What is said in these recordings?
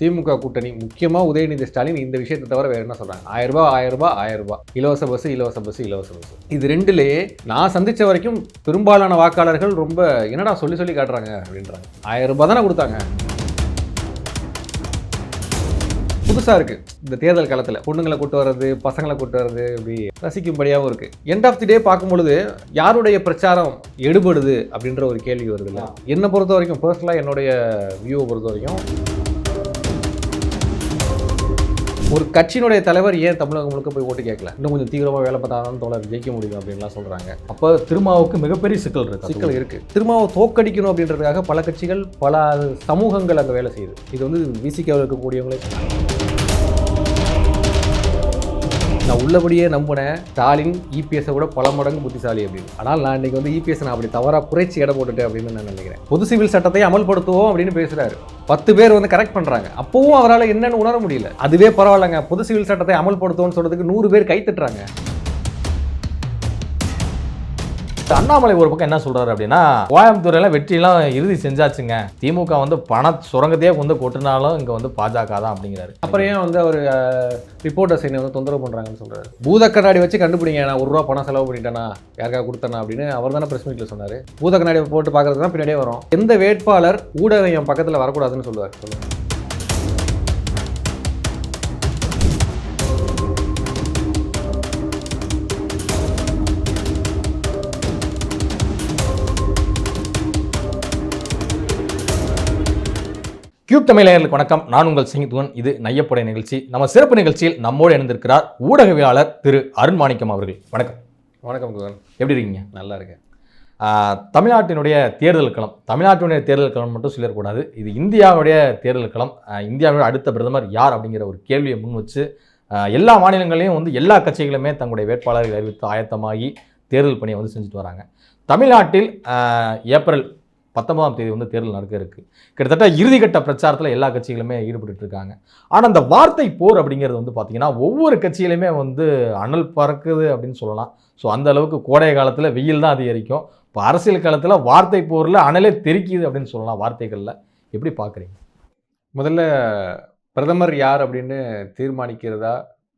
திமுக கூட்டணி. முக்கியமாக உதயநிதி ஸ்டாலின் இந்த விஷயத்தை தவிர வேற என்ன சொல்கிறாங்க ரூபாய் ஆயிரம் ரூபாய் இலவச பஸ் இலவச பஸ் இலவச பஸ் இது ரெண்டுலேயே நான் சந்திச்ச வரைக்கும் பெரும்பாலான வாக்காளர்கள் ரொம்ப என்னடா சொல்லி சொல்லி காட்டுறாங்க அப்படின்றாங்க. ஆயிரம் ரூபாய் தானே கொடுத்தாங்க. புதுசாக இருக்குது இந்த தேர்தல் காலத்தில் பொண்ணுங்களை கூட்டு வர்றது பசங்களை கூட்டு வர்றது இப்படி ரசிக்கும்படியாகவும் இருக்குது எண்ட் ஆஃப் தி டே பார்க்கும் பொழுது யாருடைய பிரச்சாரம் எடுபடுது அப்படின்ற ஒரு கேள்வி வருது இல்லை? என்னை பொறுத்த வரைக்கும் பர்சனலாக என்னுடைய வியூவை பொறுத்த வரைக்கும் ஒரு கட்சியினுடைய தலைவர் ஏன் தமிழகம் முழுக்க போய் ஓட்டு கேட்கல? இன்னும் கொஞ்சம் தீவிரமாக வேலை பார்த்தாதான் தோழர் ஜெயிக்க முடியும் அப்படின்லாம் சொல்கிறாங்க அப்போ திருமாவுக்கு மிகப்பெரிய சிக்கல் இருக்கு. சிக்கல் இருக்கு. திரும்பவும் தோக்கடிக்கணும் அப்படின்றதுக்காக பல கட்சிகள் பல சமூகங்கள் அங்கே வேலை செய்யுது. இது வந்து விசிக்காவில் இருக்கக்கூடியவங்களே. சொன்னாங்க நான் உள்ளபடியே நம்பினேன் ஸ்டாலின் இபிஎஸை விட பல மடங்கு புத்திசாலி அப்படின்னு. ஆனால் நான் இன்றைக்கி வந்து இபிஎஸ் நான் அப்படி தவறாக குறைச்சி இடம் போட்டுட்டேன் அப்படின்னு நான் நினைக்கிறேன். பொது சிவில் சட்டத்தை அமல்படுத்துவோம் அப்படின்னு பேசுகிறாரு பத்து பேர் வந்து கரெக்ட் பண்ணுறாங்க அப்பவும் அவரால் என்னன்னு உணர முடியல. அதுவே பரவாயில்லைங்க. பொது சிவில் சட்டத்தை அமல்படுத்துவோம்னு சொல்கிறதுக்கு நூறு பேர் கை தட்டுறாங்க. அண்ணாமலை ஒரு பக்கம் என்ன சொல்றாரு அப்படின்னா கோயம்புத்தூர்ல வெற்றியெல்லாம் இறுதி செஞ்சாச்சுங்க. திமுக வந்து பண சுரங்கத்தையே வந்து கொட்டினாலும் இங்க வந்து பாஜக தான் அப்படிங்கிறாரு. அப்புறம் ஏன் வந்து அவர் ரிப்போர்ட்டர்ஸ் என்னை வந்து தொந்தரவு பண்ணுறாங்கன்னு சொல்றாரு? பூத கண்ணாடி வச்சு கண்டுபிடிங்க நான் ஒரு ரூபா பணம் செலவு பண்ணிட்டேனா யாருக்காக கொடுத்தனா அப்படின்னு அவர் தானே பிரஸ் மீட்ல சொன்னார். பூத கண்ணாடி போட்டு பாக்குறது தான் பின்னாடியே வரும். எந்த வேட்பாளர் ஊடகம் என் பக்கத்தில் வரக்கூடாதுன்னு சொல்லுவார் சொல்லுவாங்க கியூப் தமிழர்களுக்கு வணக்கம். நான் உங்கள் சிங்கித்துவன். இது நையப்படை நிகழ்ச்சி. நம்ம சிறப்பு நிகழ்ச்சியில் நம்மோடு இணைந்திருக்கிறார் ஊடகவியலாளர் திரு அருண் மாணிக்கம் அவர்கள். வணக்கம். வணக்கம் குகன் எப்படி இருக்கீங்க? நல்லா இருக்கேன். தமிழ்நாட்டினுடைய தேர்தல் களம். தமிழ்நாட்டினுடைய தேர்தல் களம் மட்டும் சொல்லிடக்கூடாது இது இந்தியாவுடைய தேர்தல் களம். இந்தியாவுடைய அடுத்த பிரதமர் யார் அப்படிங்கிற ஒரு கேள்வியை முன் வச்சு எல்லா மாநிலங்களையும் வந்து எல்லா கட்சிகளுமே தங்களுடைய வேட்பாளர்களை அறிவித்து ஆயத்தமாகி தேர்தல் பணியை வந்து செஞ்சுட்டு வராங்க. தமிழ்நாட்டில் ஏப்ரல் பத்தொன்பதாம் தேதி வந்து தேர்தல் நடக்க இருக்கு. கிட்டத்தட்ட இறுதிக்கட்ட பிரச்சாரத்தில் எல்லா கட்சிகளுமே ஈடுபட்டு இருக்காங்க ஆனால் அந்த வார்த்தை போர் அப்படிங்கிறது வந்து பார்த்தீங்கன்னா ஒவ்வொரு கட்சியிலுமே வந்து அனல் பறக்குது அப்படின்னு சொல்லலாம். ஸோ அந்த அளவுக்கு கோடை காலத்தில் வெயில் தான் அதிகரிக்கும். இப்போ அரசியல் காலத்தில் வார்த்தை போரில் அனலே தெரிக்குது அப்படின்னு சொல்லலாம் வார்த்தைகளில். எப்படி பார்க்குறீங்க முதல்ல பிரதமர் யார் அப்படின்னு தீர்மானிக்கிறதா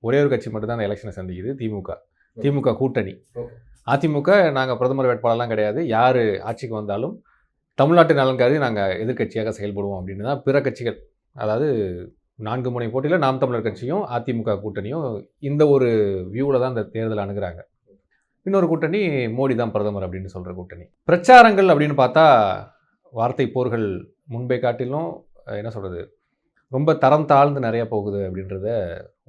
ஒரே ஒரு கட்சி மட்டும் தான் அந்த எலெக்ஷனை சந்திக்குது திமுக. திமுக கூட்டணி. அதிமுக நாங்கள் பிரதமர் வேட்பாளர்லாம் கிடையாது. யார் ஆட்சிக்கு வந்தாலும் தமிழ்நாட்டு நலன் கருதி நாங்கள் எதிர்க்கட்சியாக செயல்படுவோம் அப்படின்னு தான் பிற கட்சிகள் அதாவது நான்கு முனை போட்டியில் நாம் தமிழர் கட்சியும் அதிமுக கூட்டணியும் இந்த ஒரு வியூவில் தான் இந்த தேர்தல் அணுகுறாங்க. இன்னொரு கூட்டணி மோடி தான் பிரதமர் அப்படின்னு சொல்கிற கூட்டணி. பிரச்சாரங்கள் அப்படின்னு பார்த்தா வார்த்தை போர்கள் முன்பை காட்டிலும் என்ன சொல்கிறது ரொம்ப தரம் தாழ்ந்து நிறைய போகுது அப்படின்றத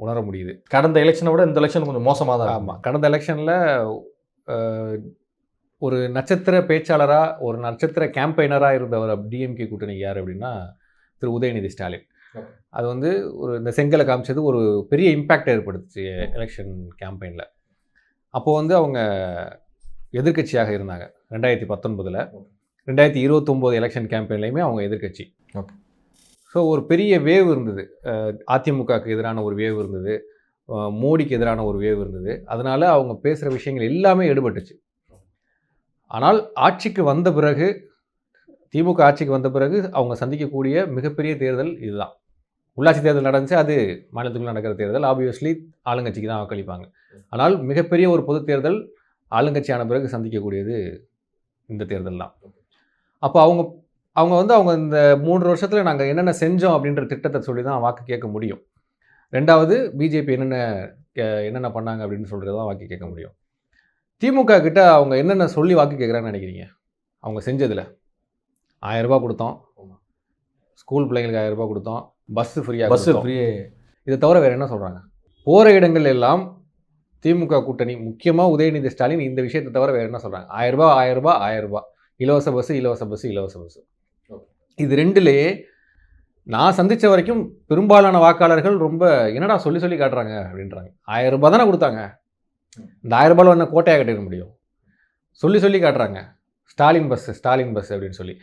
உணர முடியுது. கடந்த எலெக்ஷனை விட இந்த எலெக்ஷன் கொஞ்சம் மோசமாக தான் ஆமாம் கடந்த எலெக்ஷனில் ஒரு நட்சத்திர பேச்சாளராக ஒரு நட்சத்திர கேம்பெயினராக இருந்தவர் டிஎம்கே கூட்டணி யார் அப்படின்னா திரு. உதயநிதி ஸ்டாலின். அது வந்து ஒரு இந்த செங்கலை காமிச்சது ஒரு பெரிய இம்பேக்ட் ஏற்படுத்துச்சு எலெக்ஷன் கேம்பெயினில் அப்போ வந்து அவங்க எதிர்க்கட்சியாக இருந்தாங்க ரெண்டாயிரத்தி பத்தொன்பதில். ரெண்டாயிரத்தி இருபத்தொம்போது எலெக்ஷன் கேம்பெயின்லையுமே அவங்க எதிர்க்கட்சி. Okay. ஸோ ஒரு பெரிய வேவ் இருந்தது. அதிமுகவுக்கு எதிரான ஒரு வேவ் இருந்தது. மோடிக்கு எதிரான ஒரு வேவ் இருந்தது. அதனால அவங்க பேசுகிற விஷயங்கள் எல்லாமே எடுபட்டுச்சு ஆனால் ஆட்சிக்கு வந்த பிறகு திமுக ஆட்சிக்கு வந்த பிறகு அவங்க சந்திக்கக்கூடிய மிகப்பெரிய தேர்தல் இதுதான். உள்ளாட்சி தேர்தல் நடந்துச்சு அது மாநிலத்துக்குள்ள நடக்கிற தேர்தல். ஆப்வியஸ்லி ஆளுங்கட்சிக்கு தான் வாக்களிப்பாங்க. ஆனால் மிகப்பெரிய ஒரு பொது தேர்தல் ஆளுங்கட்சியான பிறகு சந்திக்கக்கூடியது இந்த தேர்தல் தான். அப்போ அவங்க அவங்க வந்து அவங்க இந்த மூன்று வருஷத்தில் நாங்கள் என்னென்ன செஞ்சோம் அப்படின்ற திட்டத்தை சொல்லி தான் வாக்கு கேட்க முடியும். ரெண்டாவது பிஜேபி என்னென்ன கே- என்னென்ன பண்ணாங்க அப்படின்னு சொல்கிறது தான் வாக்கு கேட்க முடியும். திமுக கிட்ட அவங்க என்னென்ன சொல்லி வாக்கு கேட்குறாங்கன்னு நினைக்கிறீங்க? அவங்க செஞ்சதில். ஆயிரம் ரூபாய் கொடுத்தோம். ஸ்கூல் பிள்ளைங்களுக்கு ஆயிரம் ரூபாய் கொடுத்தோம். பஸ்ஸு ஃப்ரீயாக பஸ் ஃப்ரீ இதை தவிர வேறு என்ன சொல்கிறாங்க போகிற இடங்கள் எல்லாம் திமுக கூட்டணி முக்கியமாக உதயநிதி ஸ்டாலின் இந்த விஷயத்தை தவிர வேறு என்ன சொல்கிறாங்க ரூபாய் ஆயிரம் ரூபாய் இலவச பஸ்ஸு இலவச பஸ்ஸு இலவச பஸ்ஸு இது ரெண்டுலேயே நான் சந்திச்ச வரைக்கும் பெரும்பாலான வாக்காளர்கள் ரொம்ப என்னடா சொல்லி சொல்லி காட்டுறாங்க அப்படின்றாங்க. ஆயிரம் ரூபாய் தானே கொடுத்தாங்க. இந்த ஆயிரம் ரூபாயில் என்ன கோட்டையாக கட்டிட முடியும். சொல்லி சொல்லி காட்டுறாங்க. ஸ்டாலின் பஸ் ஸ்டாலின் பஸ் அப்படின்னு சொல்லி.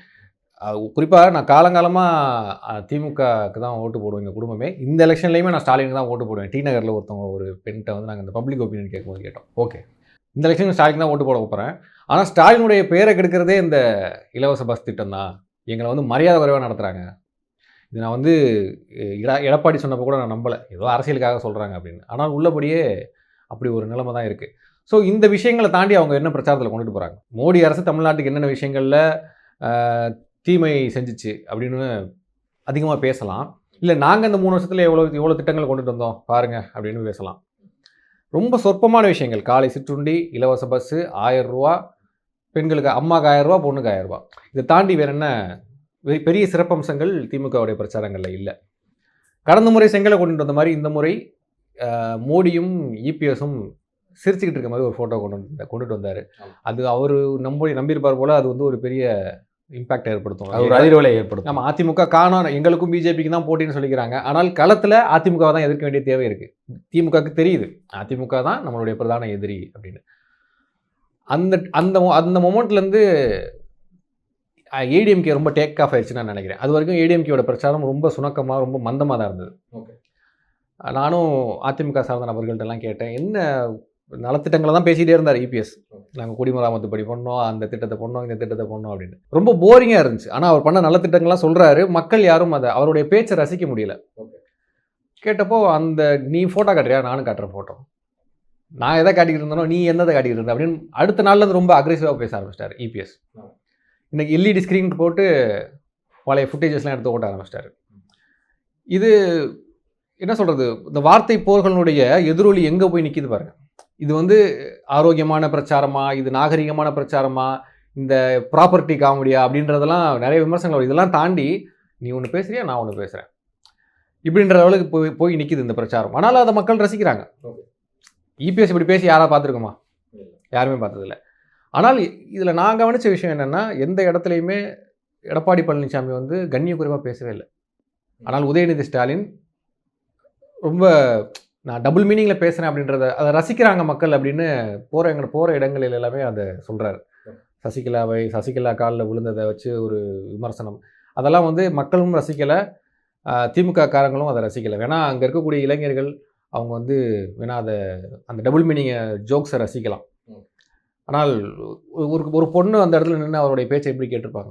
குறிப்பாக நான் காலங்காலமாக திமுகவுக்கு தான் ஓட்டு போடுவேன். எங்கள் குடும்பமே. இந்த எலெக்ஷன்லேயுமே நான் ஸ்டாலினுக்கு தான் ஓட்டு போடுவேன். டி நகரில் ஒருத்தவங்க ஒரு பெண்கிட்ட வந்து நாங்கள் இந்த பப்ளிக் ஒப்பீனியன் கேட்கும்போது கேட்டோம். ஓகே. இந்த எலெக்ஷன் ஸ்டாலின் தான் ஓட்டு போட போகிறேன் ஆனால் ஸ்டாலினுடைய பேரை கெடுக்கிறதே இந்த இலவச பஸ் திட்டம் தான் எங்களை வந்து மரியாதை குறைவாக நடத்துகிறாங்க இது நான் வந்து எடப்பாடி சொன்னப்போ கூட நான் நம்பலை. ஏதோ அரசியலுக்காக சொல்கிறாங்க அப்படின்னு. ஆனால் உள்ளபடியே அப்படி ஒரு நிலைமை தான் இருக்குது ஸோ இந்த விஷயங்களை தாண்டி அவங்க என்ன பிரச்சாரத்தில் கொண்டுட்டு போகிறாங்க மோடி அரசு தமிழ்நாட்டுக்கு என்னென்ன விஷயங்களில் தீமை செஞ்சுச்சு அப்படின்னு அதிகமாக பேசலாம். இல்லை நாங்கள் இந்த மூணு வருஷத்தில் எவ்வளோ எவ்வளோ திட்டங்களை கொண்டுட்டு வந்தோம் பாருங்கள் அப்படின்னு பேசலாம். ரொம்ப சொற்பமான விஷயங்கள். காலை சிற்றுண்டி இலவச பஸ்ஸு ஆயிரம் பெண்களுக்கு அம்மாவுக்கு ஆயிரம் பொண்ணுக்கு ஆயிரம் இதை தாண்டி வேற என்ன? வெ- பெரிய சிறப்பம்சங்கள் திமுகவுடைய பிரச்சாரங்களில் இல்லை. கடந்த முறை செங்கலை கொண்டுட்டு வந்த மாதிரி இந்த முறை மோடியும் இபிஎஸும் சிரிச்சுக்கிட்டு இருக்க மாதிரி ஒரு ஃபோட்டோ கொண்டு வந்து கொண்டுட்டு வந்தார். அது அவர் நம்ப நம்பியிருப்பார் போல் அது வந்து ஒரு பெரிய இம்பாக்ட் ஏற்படுத்தும். அது ஒரு அதிர்வலை ஏற்படுத்தும். நம்ம அதிமுக காணோம். எங்களுக்கும் பிஜேபிக்கு தான் போட்டின்னு சொல்லிக்கிறாங்க. ஆனால் களத்தில் அதிமுக தான் எதிர்க்க வேண்டிய தேவை இருக்கு. திமுகவுக்கு தெரியுது. அதிமுக தான் நம்மளுடைய பிரதான எதிரி அப்படின்னு. அந்த அந்த அந்த மொமெண்ட்லேருந்து ஏடிஎம்கே ரொம்ப டேக் ஆஃப் ஆயிடுச்சுன்னு நான் நினைக்கிறேன். அது வரைக்கும் ஏடிஎம்கேயோட பிரச்சாரம் ரொம்ப சுணக்கமாக ரொம்ப மந்தமாக தான் இருந்தது. Okay. நானும் அதிமுக சார்ந்த நபர்கள்ட்ட எல்லாம் கேட்டேன் என்ன நலத்திட்டங்களை தான் பேசிகிட்டே இருந்தார் இபிஎஸ் நாங்கள் குடிமராமத்து படி பண்ணோம் அந்த திட்டத்தை பண்ணோம் இந்த திட்டத்தை பண்ணோம் அப்படின்னு. ரொம்ப போரிங்காக இருந்துச்சு. ஆனால் அவர் பண்ண நல்ல திட்டங்கள்லாம் சொல்கிறாரு மக்கள் யாரும் அதை அவருடைய பேச்சை ரசிக்க முடியல. கேட்டப்போ அந்த நீ ஃபோட்டோ காட்டுறியா? நானும் காட்டுறேன் ஃபோட்டோ நான் எதை காட்டிக்கிட்டு இருந்தனோ நீ என்னதை காட்டிக்கிட்டு இருந்த? அப்படின்னு அடுத்த நாள்ல இருந்து ரொம்ப அக்ரெசிவாக பேச ஆரம்பிச்சிட்டாரு இபிஎஸ் இன்னைக்கு எல்இடி ஸ்க்ரீன் போட்டு பழைய ஃபுட்டேஜஸ்லாம் எடுத்து ஓட்ட ஆரம்பிச்சிட்டாரு. இது என்ன சொல்கிறது இந்த வார்த்தை போர்களுடைய எதிரொலி எங்கே போய் நிற்கிது பாருங்க. இது வந்து ஆரோக்கியமான பிரச்சாரமா? இது நாகரிகமான பிரச்சாரமா? இந்த ப்ராப்பர்ட்டி காமெடியா அப்படின்றதெல்லாம் நிறைய விமர்சனங்கள் வருது. இதெல்லாம் தாண்டி நீ ஒன்று பேசுறியா? நான் ஒன்று பேசுகிறேன் இப்படின்ற அளவுக்கு போய் போய் நிற்கிது இந்த பிரச்சாரம். ஆனாலும் அதை மக்கள் ரசிக்கிறாங்க. இபிஎஸ் இப்படி பேசி யாரா பார்த்துருக்கோமா? யாருமே பார்த்ததில்ல. ஆனால் இதில் நான் கவனிச்ச விஷயம் என்னென்னா எந்த இடத்துலையுமே எடப்பாடி பழனிசாமி வந்து கண்ணிய குறைவாக பேசவே இல்லை. ஆனால் உதயநிதி ஸ்டாலின் ரொம்ப நான் டபுள் மீனிங்கில் பேசுகிறேன் அப்படின்றத அதை ரசிக்கிறாங்க மக்கள் அப்படின்னு போகிற எங்க போகிற இடங்களில் எல்லாமே அதை சொல்கிறாரு சசிகலாவை சசிகலா காலில் விழுந்ததை வச்சு ஒரு விமர்சனம். அதெல்லாம் வந்து மக்களும் ரசிக்கலை திமுக காரங்களும் அதை ரசிக்கலை. வேணா அங்கே இருக்கக்கூடிய இளைஞர்கள் அவங்க வந்து வேணா அதை அந்த டபுள் மீனிங்கை ஜோக்ஸை ரசிக்கலாம். ஆனால் ஒரு ஒரு பொண்ணு அந்த இடத்துல நின்று அவருடைய பேச்சை எப்படி கேட்டிருப்பாங்க?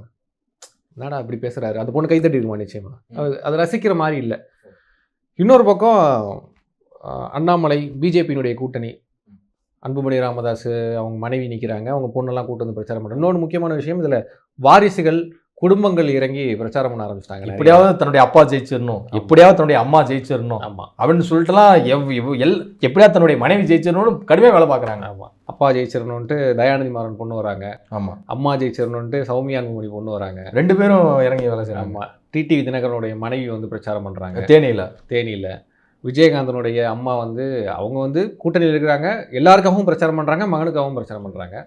என்னடா இப்படி பேசுகிறாரு அந்த பொண்ணு கைத்தட்டி இருக்குமா நிச்சயமா? அது- அதை ரசிக்கிற மாதிரி இல்லை. இன்னொரு பக்கம் அண்ணாமலை பிஜேபியினுடைய கூட்டணி. அன்புமணி ராமதாஸ் அவங்க மனைவி நிற்கிறாங்க அவங்க பொண்ணெல்லாம் கூட்டு வந்து பிரச்சாரம் பண்ணுறாங்க இன்னொன்று முக்கியமான விஷயம் இதில் வாரிசுகள் குடும்பங்கள் இறங்கி பிரச்சாரம் பண்ண ஆரம்பிச்சிட்டாங்க. எப்படியாவது தன்னுடைய அப்பா ஜெயிச்சிடணும் எப்படியாவது தன்னுடைய அம்மா ஜெயிச்சிடணும் ஆமாம் அப்படின்னு சொல்லிட்டுலாம் எவ் எவ்- எல் எப்படியாவது தன்னுடைய மனைவி ஜெயிச்சிடணும்னு கடுமையாக வேலை பார்க்குறாங்க. ஆமாம் அப்பா ஜெயிச்சிடணுன்ட்டு தயாநிதி மாறன் பொண்ணு வராங்க. ஆமாம் அம்மா ஜெயிச்சிடணுன்ட்டு சௌமியா அன்புமணி பொண்ணு வராங்க. ரெண்டு பேரும் இறங்கி வேலை செய்கிறாங்க ஆமாம் டிடிவி தினகரனுடைய மனைவி வந்து பிரச்சாரம் பண்ணுறாங்க தேனியில். தேனியில். விஜயகாந்தனுடைய அம்மா வந்து அவங்க வந்து கூட்டணியில் இருக்கிறாங்க. எல்லாருக்காகவும் பிரச்சாரம் பண்ணுறாங்க மகனுக்காகவும் பிரச்சாரம் பண்ணுறாங்க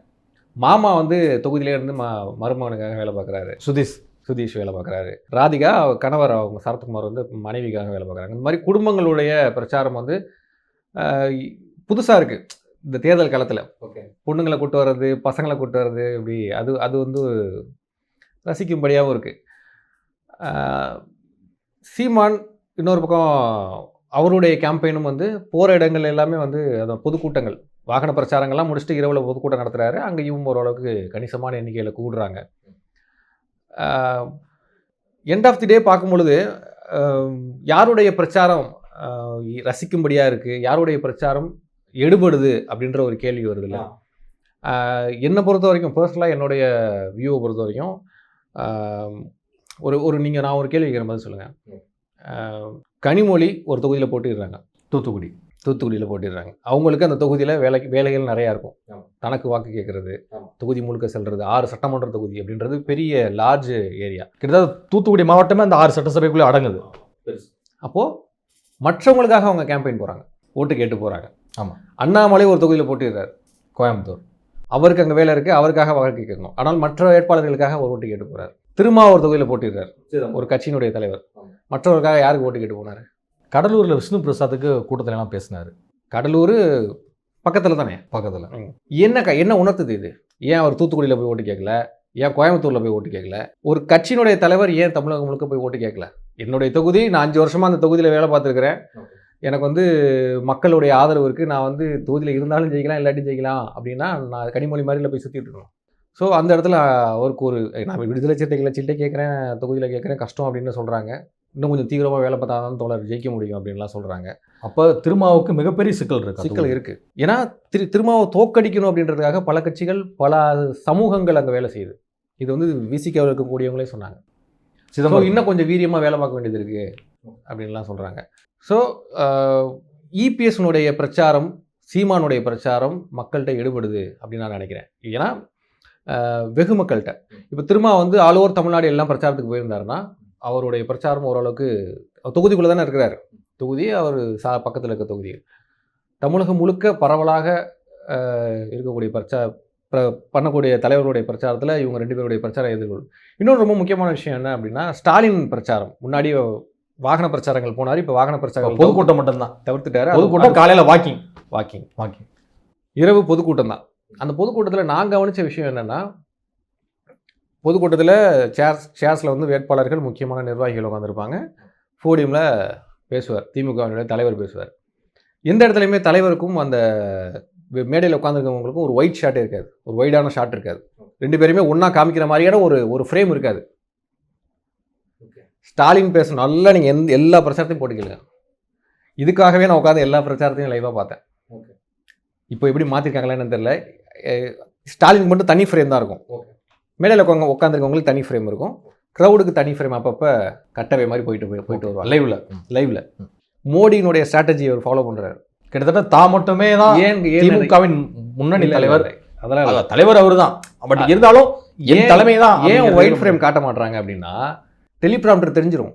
மாமா வந்து தொகுதியிலே இருந்து ம மருமகனுக்காக வேலை பார்க்குறாரு. சுதீஷ். சுதீஷ் வேலை பார்க்குறாரு. ராதிகா கணவர் அவங்க சரத்குமார் வந்து மனைவிக்காக வேலை பார்க்குறாங்க. இந்த மாதிரி குடும்பங்களுடைய பிரச்சாரம் வந்து புதுசாக இருக்குது இந்த தேர்தல் காலத்தில். ஓகே. பொண்ணுங்களை கூட்டு வர்றது பசங்களை கூட்டு வர்றது இப்படி அது அது வந்து ரசிக்கும்படியாகவும் இருக்குது சீமான் இன்னொரு பக்கம் அவருடைய கேம்பெயினும் வந்து போகிற இடங்கள் எல்லாமே வந்து அந்த பொதுக்கூட்டங்கள் வாகன பிரச்சாரங்கள்லாம் முடிச்சுட்டு இரவில் பொதுக்கூட்டம் நடத்துகிறாரு அங்கேயும் ஓரளவுக்கு கணிசமான எண்ணிக்கையில் கூடுறாங்க. எண்ட் ஆஃப் தி டே பார்க்கும் பொழுது யாருடைய பிரச்சாரம் ரசிக்கும்படியாக இருக்குது யாருடைய பிரச்சாரம் எடுபடுது? அப்படின்ற ஒரு கேள்வி வருதுல்ல ஆஹ், என்னை பொறுத்த வரைக்கும் பர்சனலாக என்னுடைய வியூவை பொறுத்த வரைக்கும் ஒரு ஒரு நீங்கள் நான் ஒரு கேள்வி கேட்குற மாதிரி சொல்லுங்கள் கனிமொழி ஒரு தொகுதியில் போட்டிடுறாங்க. தூத்துக்குடி. தூத்துக்குடியில் போட்டிடுறாங்க. அவங்களுக்கு அந்த தொகுதியில் வேலை வேலைகள் நிறையா இருக்கும். தனக்கு வாக்கு கேட்குறது. தொகுதி முழுக்க செல்றது ஆறு சட்டமன்ற தொகுதி அப்படின்றது பெரிய லார்ஜ் ஏரியா கிட்டத்தட்ட தூத்துக்குடி மாவட்டமே அந்த ஆறு சட்டசபைக்குள்ளே அடங்குது. அப்போது மற்றவங்களுக்காக அவங்க கேம்பெயின் போகிறாங்க ஓட்டு கேட்டு போகிறாங்க ஆமா. அண்ணாமலை ஒரு தொகுதியில் போட்டிடுறாரு. கோயம்புத்தூர். அவருக்கு அங்கே வேலை இருக்குது அவருக்காக வாக்கு கேட்கணும். ஆனால் மற்ற வேட்பாளர்களுக்காக ஒரு ஓட்டு கேட்டு போகிறார் திருமா ஒரு தொகுதியில் போட்டிடுறாரு. ஒரு கட்சியினுடைய தலைவர். மற்றவருக்காக யாருக்கு ஓட்டு கேட்டு போனார்? கடலூரில் விஷ்ணு பிரசாத்துக்கு கூட்டத்துல எல்லாம் பேசினாரு. கடலூர் பக்கத்தில் தானே? பக்கத்தில். என்ன க என்ன உணர்த்துது இது? ஏன் அவர் தூத்துக்குடியில் போய் ஓட்டு கேட்கல ஏன் கோயம்புத்தூரில் போய் ஓட்டு கேட்கல ஒரு கட்சியினுடைய தலைவர் ஏன் தமிழகம் முழுக்க போய் ஓட்டு கேட்கல என்னுடைய தொகுதி நான் அஞ்சு வருஷமாக அந்த தொகுதியில் வேலை பார்த்துருக்கிறேன். எனக்கு வந்து மக்களுடைய ஆதரவு இருக்குது நான் வந்து தொகுதியில் இருந்தாலும் ஜெயிக்கலாம் இல்லாட்டி ஜெயிக்கலாம் அப்படின்னா நான் கனிமொழி மாதிரில போய் சுற்றிட்டு இருக்கணும். ஸோ அந்த இடத்துல அவருக்கு ஒரு நான் விடுதலை சிறுத்தைகளை சிட்டை கேட்குறேன் தொகுதியில் கேட்குறேன் கஷ்டம் அப்படின்னு சொல்கிறாங்க இன்னும் கொஞ்சம் தீவிரமாக வேலை பார்த்தா தான் தோழர் ஜெயிக்க முடியும் அப்படின்லாம் சொல்கிறாங்க அப்போ திருமாவுக்கு மிகப்பெரிய சிக்கல் இருக்கு சிக்கல் இருக்குது ஏன்னா திரு திருமாவை தோக்கடிக்கணும் அப்படின்றதுக்காக பல கட்சிகள் பல சமூகங்கள் அங்கே வேலை செய்யுது. இது வந்து விசிகாவில் இருக்கக்கூடியவங்களே சொன்னாங்க. சிதம்பரம். இன்னும் கொஞ்சம் வீரியமாக வேலை பார்க்க வேண்டியது இருக்குது அப்படின்லாம் சொல்கிறாங்க ஸோ இபிஎஸ்னுடைய பிரச்சாரம் சீமானுடைய பிரச்சாரம் மக்கள்கிட்ட எடுபடுது அப்படின்னு நான் நினைக்கிறேன். ஏன்னா வெகு மக்கள்கிட்ட. இப்போ திரும்ப வந்து ஆல் ஓவர் தமிழ்நாடு எல்லாம் பிரச்சாரத்துக்கு போயிருந்தாருன்னா அவருடைய பிரச்சாரம் ஓரளவுக்கு தொகுதிக்குள்ளே தானே இருக்கிறார். தொகுதி அவர் சா பக்கத்தில் இருக்க தொகுதி. தமிழகம் முழுக்க பரவலாக இருக்கக்கூடிய பிரச்சா பிர- பண்ணக்கூடிய தலைவர்களுடைய பிரச்சாரத்தில் இவங்க ரெண்டு பேருடைய பிரச்சாரம் எதிர்கொள்ளும் இன்னொரு ரொம்ப முக்கியமான விஷயம் என்ன அப்படின்னா ஸ்டாலின் பிரச்சாரம். முன்னாடி வாகன பிரச்சாரங்கள் போனார் இப்போ வாகன பிரச்சாரங்கள் பொதுக்கூட்டம் மட்டும்தான். தவிர்த்துட்டாரு. பொதுக்கூட்டம் காலையில வாக்கிங் வாக்கிங் வாக்கிங் இரவு பொதுக்கூட்டம் தான். அந்த பொதுக்கூட்டத்தில் நான் கவனித்த விஷயம் என்னென்னா பொதுக்கூட்டத்தில் சேர்ஸ் சேர்ஸில் வந்து வேட்பாளர்கள் முக்கியமான நிர்வாகிகள் உட்காந்துருப்பாங்க போடியமில் பேசுவார் திமுகவினுடைய தலைவர் பேசுவார். எந்த இடத்துலையுமே தலைவருக்கும் அந்த மேடையில் உட்காந்துருக்கவங்களுக்கும் ஒரு ஒயிட் ஷாட் இருக்காது. ஒரு ஒயிடான ஷாட் இருக்காது. ரெண்டு பேருமே ஒன்றா காமிக்கிற மாதிரியான ஒரு ஒரு ஃப்ரேம் இருக்காது. ஸ்டாலின் பேச நல்லா நீங்கள் எந்த எல்லா பிரச்சாரத்தையும் போட்டுக்கலுங்க இதுக்காகவே நான் உட்காந்து எல்லா பிரச்சாரத்தையும் லைவாக பார்த்தேன். இப்போ எப்படி மாற்றிருக்காங்களான்னு தெரியல. அஹ் ஸ்டாலினுக்கு மட்டும் தனி ஃப்ரேம் தான் இருக்கும். மேடையில் உட்காந்து உட்காந்துருக்கவங்களுக்கு தனி ஃப்ரேம் இருக்கும். க்ரௌடுக்கு தனி ஃப்ரேம் அப்பப்போ கட்டவை மாதிரி போயிட்டு போய் போயிட்டு வருவாங்க. லைவ்ல லைவ்ல மோடியினுடைய ஸ்ட்ராட்டஜி அவர் ஃபாலோ பண்றாரு. கிட்டத்தட்ட தா மட்டுமே தான் ஏன் திமுகவின் முன்னணி தலைவர். அதெல்லாம் தலைவர் அவர்தான். பட் இருந்தாலும் என் தலைமை தான் ஏன் ஒயிட் ஃப்ரேம் காட்ட மாட்றாங்க அப்படின்னா டெலிபிராம்டர் தெரிஞ்சிரும்.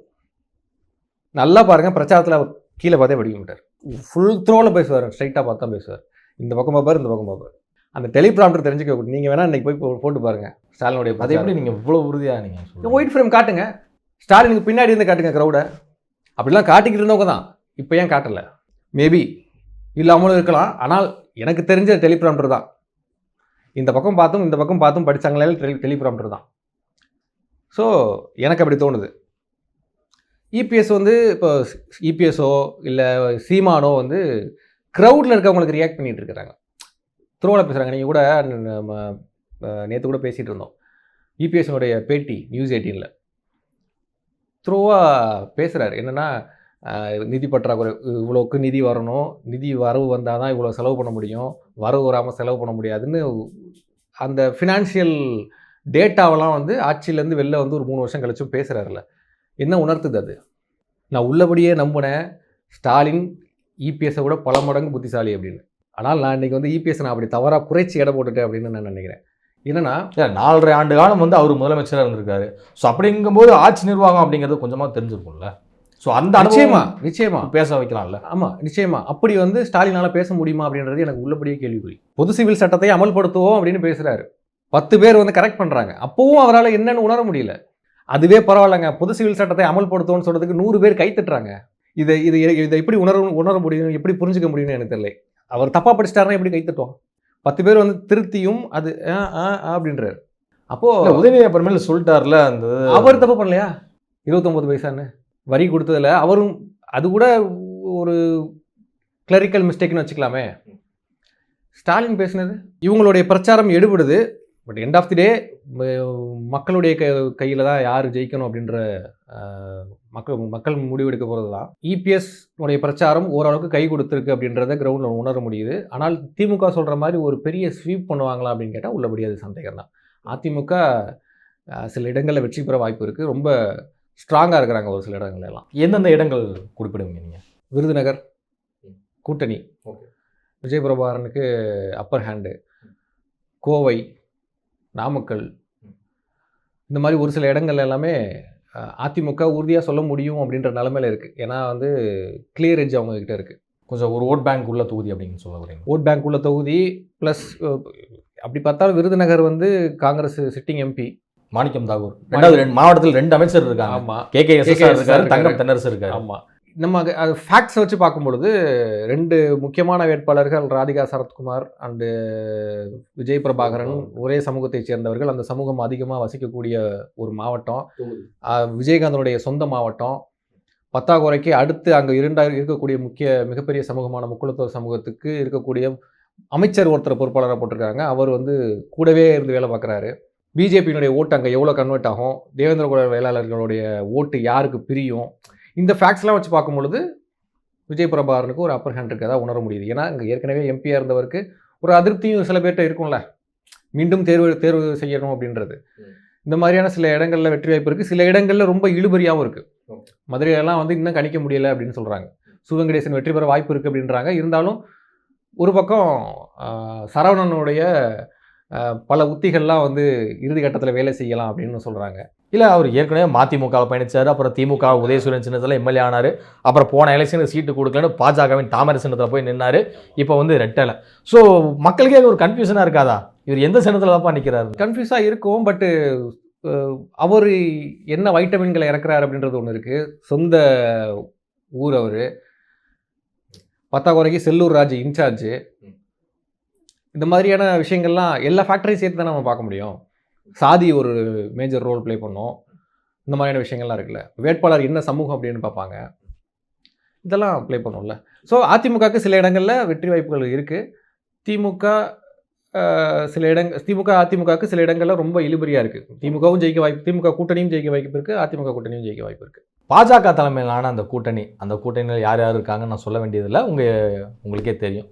நல்லா பாருங்க பிரச்சாரத்தில் அவர் கீழே பார்த்தே படிக்க மாட்டார். ஃபுல் த்ரோவில் பேசுவார் ஸ்ட்ரைட்டாக பார்த்து தான் பேசுவார். இந்த பக்கம் பார்ப்பார் இந்த பக்கம் பார்ப்பார் அந்த டெலிபிராம்டர் தெரிஞ்சுக்க நீங்கள் வேணா இன்னைக்கு போய் போட்டு பாருங்க. ஸ்டாலினுடைய அதை எப்படி நீங்க இவ்வளவு உறுதியா நீங்க சொல்றீங்க? ஒயிட் ஃப்ரேம் காட்டுங்க. ஸ்டாலினுக்கு பின்னாடி இருந்து காட்டுங்க க்ரௌடை அப்படிலாம் காட்டிக்கிட்டு இருந்தவங்க தான். இப்போ ஏன் காட்டலை? மேபி இல்லாமலும் இருக்கலாம். ஆனால் எனக்கு தெரிஞ்ச டெலிபிராம்டர் தான். இந்த பக்கம் பார்த்தும் இந்த பக்கம் பார்த்தும் படித்தாங்களே டெலி டெலிபிராம்டர் தான். ஸோ எனக்கு அப்படி தோணுது. இபிஎஸ் வந்து இப்போ இபிஎஸ்ஓ இல்லை சீமானோ வந்து க்ரௌடில் இருக்கவங்களுக்கு ரியாக்ட் பண்ணிட்டு இருக்கிறாங்க. த்ரோவில் பேசுகிறாங்க நீங்கள் கூட நம்ம நேற்று கூட பேசிகிட்டு இருந்தோம். இபிஎஸ்னுடைய பேட்டி நியூஸ் எயிட்டீனில் த்ரோவா பேசுகிறார் என்னென்னா நிதி பற்றாக்குறை இவ்வளோக்கு நிதி வரணும். நிதி வரவு வந்தால் தான் இவ்வளோ செலவு பண்ண முடியும். வரவு வராமல் செலவு பண்ண முடியாதுன்னு அந்த ஃபினான்ஷியல் டேட்டாவெல்லாம் வந்து ஆட்சியிலேருந்து வெளில வந்து ஒரு மூணு வருஷம் கழிச்சும் பேசுகிறாருல என்ன உணர்த்துது அது? நான் உள்ளபடியே நம்பினேன். ஸ்டாலின் இபிஎஸ்ஸை விட பல மடங்கு புத்திசாலி அப்படின்னு. ஆனால் நான் இன்றைக்கி வந்து இபிஎஸ் நான் அப்படி தவறாக குறைச்சி எடை போட்டுட்டேன் அப்படின்னு நான் நினைக்கிறேன். என்னன்னா நாலரை ஆண்டு காலம் வந்து அவர் முதலமைச்சரா இருந்திருக்காரு. ஸோ அப்படிங்கும்போது ஆட்சி நிர்வாகம் அப்படிங்கிறது கொஞ்சமா தெரிஞ்சிருக்கும்ல. ஸோ அந்த நிச்சயமா நிச்சயமா. பேச வைக்கலாம்ல. ஆமாம் நிச்சயமா. அப்படி வந்து ஸ்டாலினால பேச முடியுமா அப்படின்றது எனக்கு உள்ளபடியே கேள்விக்குறி. பொது சிவில் சட்டத்தை அமல்படுத்துவோம் அப்படின்னு பேசுறாரு. பத்து பேர் வந்து கரெக்ட் பண்றாங்க. அப்பவும் அவரால் என்னன்னு உணர முடியல. அதுவே பரவாயில்லைங்க. பொது சிவில் சட்டத்தை அமல்படுத்துவோம்னு சொல்றதுக்கு நூறு பேர் கை தட்டுறாங்க. இதை இது இதை எப்படி உணர உணர முடியும்? எப்படி புரிஞ்சுக்க முடியும்னு எனக்கு தெரியல. அவர் தப்பா படிச்சிட்டாருன்னா எப்படி கை தட்டுவோம் பத்து பேர் வந்து திருத்தியும் அது ஆ, ஆ, ஆ அப்படின்றாரு. அப்போ இல்ல உதயநிதி அப்புறமேல சொல்லிட்டார்ல அந்த அவர் தப்பு பண்ணலையா? இருபத்தொம்பது பைசான்னு. வரி கொடுத்ததுல அவரும் அது கூட ஒரு கிளரிக்கல் மிஸ்டேக்னு வச்சுக்கலாமே. ஸ்டாலின் பேசினது இவங்களுடைய பிரச்சாரம் எடுபடுது. But end of the day மக்களுடைய க கையில் தான் யார் ஜெயிக்கணும் அப்படின்ற மக்கள் மக்கள் முடிவெடுக்க போகிறது தான் இபிஎஸ் உடைய பிரச்சாரம் ஓரளவுக்கு கை கொடுத்துருக்கு அப்படின்றத கிரவுண்டில் உணர முடியுது. ஆனால் திமுக சொல்கிற மாதிரி ஒரு பெரிய ஸ்வீப் பண்ணுவாங்களா அப்படின்னு கேட்டால் உள்ளபடி அது சந்தேகம் தான். அதிமுக சில இடங்களில் வெற்றி பெற வாய்ப்பு இருக்குது ரொம்ப ஸ்ட்ராங்காக இருக்கிறாங்க ஒரு சில இடங்கள்ல எல்லாம். எந்தெந்த இடங்கள் குறிப்பிடுவீங்க நீங்க? விருதுநகர் கூட்டணி. விஜய் பிரபாகரனுக்கு அப்பர் ஹேண்டு கோவை நாமக்கல். இந்த மாதிரி ஒரு சில இடங்கள் எல்லாமே அதிமுக உறுதியாக சொல்ல முடியும் அப்படின்ற நிலமையில இருக்குது ஏன்னா வந்து கிளியர் எட்ஜ் அவங்க கிட்ட இருக்குது கொஞ்சம் ஒரு ஓட் பேங்க் உள்ள தொகுதி அப்படின்னு சொல்ல வரீங்க. ஓட் பேங்க் உள்ள தொகுதி ப்ளஸ் அப்படி பார்த்தாலும் விருதுநகர் வந்து காங்கிரஸ் சிட்டிங் எம்பி மாணிக்கம் தாகூர். ரெண்டாவது ரெண்டு மாவட்டத்தில் ரெண்டு அமைச்சர் இருக்காங்க. ஆமாம் கே கே இருக்காரு. தங்கம் தென்னரசு இருக்காரு. ஆமாம் நம்ம அது- ஃபேக்ட்ஸ் வச்சு பார்க்கும்பொழுது ரெண்டு முக்கியமான வேட்பாளர்கள் ராதிகா சரத்குமார் அண்டு விஜய் பிரபாகரன் ஒரே சமூகத்தைச் சேர்ந்தவர்கள். அந்த சமூகம் அதிகமாக வசிக்கக்கூடிய ஒரு மாவட்டம். விஜயகாந்தனுடைய சொந்த மாவட்டம். பத்தாக்குறைக்கு அடுத்து அங்கே இரண்டா இருக்கக்கூடிய முக்கிய மிகப்பெரிய சமூகமான முக்குளத்தோர் சமூகத்துக்கு இருக்கக்கூடிய அமைச்சர் ஒருத்தர் பொறுப்பாளராக போட்டிருக்காங்க. அவர் வந்து கூடவே இருந்து வேலை பார்க்குறாரு. பிஜேபியினுடைய ஓட்டு அங்கே எவ்வளோ கன்வெர்ட் ஆகும்? தேவேந்திர குல வேளாளர்களுடைய ஓட்டு யாருக்கு பிரியும்? இந்த ஃபேக்ட்ஸ்லாம் வச்சு பார்க்கும் பொழுது விஜய் பிரபாகரனுக்கு ஒரு அப்பர் ஹேண்ட் இருக்கதா உணர முடியுது. ஏன்னா இங்கே ஏற்கனவே எம்பியாக இருந்தவருக்கு ஒரு அதிருப்தியும் சில பேர்கிட்ட இருக்கும்ல. மீண்டும் தேர்வு தேர்வு செய்யணும் அப்படின்றது. இந்த மாதிரியான சில இடங்கள்ல வெற்றி வாய்ப்பு இருக்குது சில இடங்கள்ல ரொம்ப இழுபறியாகவும் இருக்குது மதுரையெல்லாம் வந்து இன்னும் கணிக்க முடியல அப்படின்னு சொல்கிறாங்க சிவங்கடேசன் வெற்றி பெற வாய்ப்பு இருக்குது அப்படின்றாங்க. இருந்தாலும் ஒரு பக்கம் சரவணனுடைய பல உத்திகள்லாம் வந்து இறுதி கட்டத்தில் வேலை செய்யலாம் அப்படின்னு சொல்கிறாங்க இல்லை அவர் ஏற்கனவே மதிமுகவில் பயணிச்சார் அப்புறம் திமுக உதயசூரியன் சின்னத்தில் எம்எல்ஏ ஆனார் அப்புறம் போன எலெக்ஷனுக்கு சீட்டு கொடுக்கலன்னு பாஜகவின் தாமரை சின்னத்தில் போய் நின்னார் இப்போ வந்து ரெட்டலை ஸோ மக்களுக்கே ஒரு கன்ஃபியூஷனாக இருக்காதா? இவர் எந்த சின்னத்தில் தான்ப்பா நிற்கிறாரு கன்ஃபியூஸாக இருக்கும் பட்டு அவர் என்ன வைட்டமின்களை இறக்குறாரு அப்படின்றது ஒன்று இருக்குது சொந்த ஊர் அவர். பத்தாக்குறைக்கு செல்லூர் ராஜ் இன்சார்ஜு. இந்த மாதிரியான விஷயங்கள்லாம் எல்லா ஃபேக்டரியும் சேர்த்து தான் நம்ம பார்க்க முடியும். சாதி ஒரு மேஜர் ரோல் ப்ளே பண்ணும். இந்த மாதிரியான விஷயங்கள்லாம் இருக்குல்ல. வேட்பாளர் என்ன சமூகம் அப்படின்னு பார்ப்பாங்க. இதெல்லாம் ப்ளே பண்ணும்ல. ஸோ அதிமுகவுக்கு சில இடங்களில் வெற்றி வாய்ப்புகள் இருக்குது திமுக சில இடங்கள் திமுக அதிமுகவுக்கு சில இடங்களில் ரொம்ப இழுபறியாக இருக்குது திமுகவும் ஜெயிக்க வாய்ப்பு திமுக கூட்டணியும் ஜெயிக்க வாய்ப்பு இருக்குது அதிமுக கூட்டணியும் ஜெயிக்க வாய்ப்பு இருக்குது பாஜக தலைமையிலான அந்த கூட்டணி அந்த கூட்டணியில் யார் யார் இருக்காங்கன்னு நான் சொல்ல வேண்டியதில்லை. உங்கள் உங்களுக்கே தெரியும்.